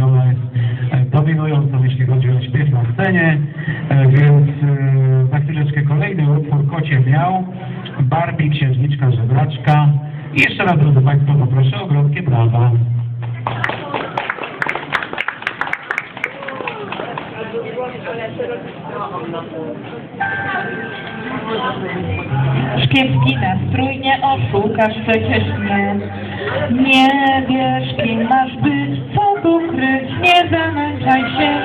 i ona jest dominującą, jeśli chodzi o śpiew na scenie, e, więc e, za chwileczkę kolejny utwór Kocie Miał, Barbie, Księżniczka Żebraczka i jeszcze raz, drodzy Państwo, poproszę o gromkie brawa. Szkielski nastrój nie oszukasz przecież mnie. Nie wiesz, kim masz być, co tu kryć, nie zamęczaj się,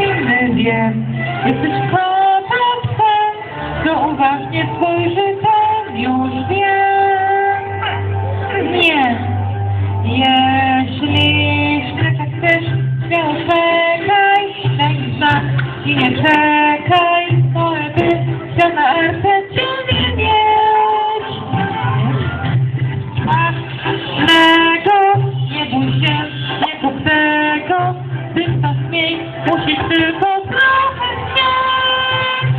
inny wiem. Jesteś kotopcem, co uważnie spojrzy, ten już wiem. Nie, jeśli szczekać chcesz, śmiało czekaj, daj znak i nie czekaj, miej, musisz tylko trochę chcieć.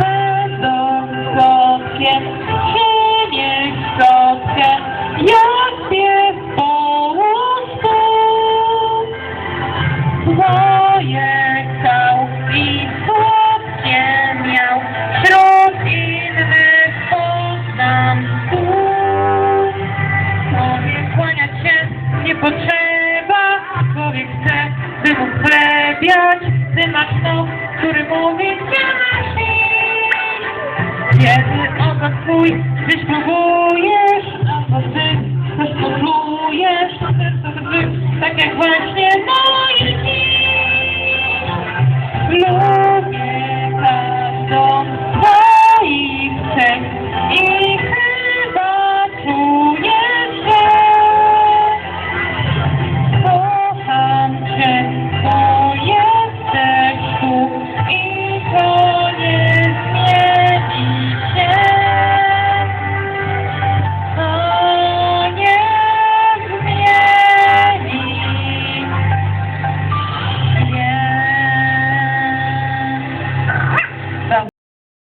Będą kotkiem, przynieś kotkiem, jak śpiew po łóżku. Swoje chciał i słodkie miał, wśród innych poznam tu. Człowiek kłaniać się nie który mówi, iść. Kiedy ogon twój gdzieś próbujesz, albo ty coś poczujesz, to tak jak właśnie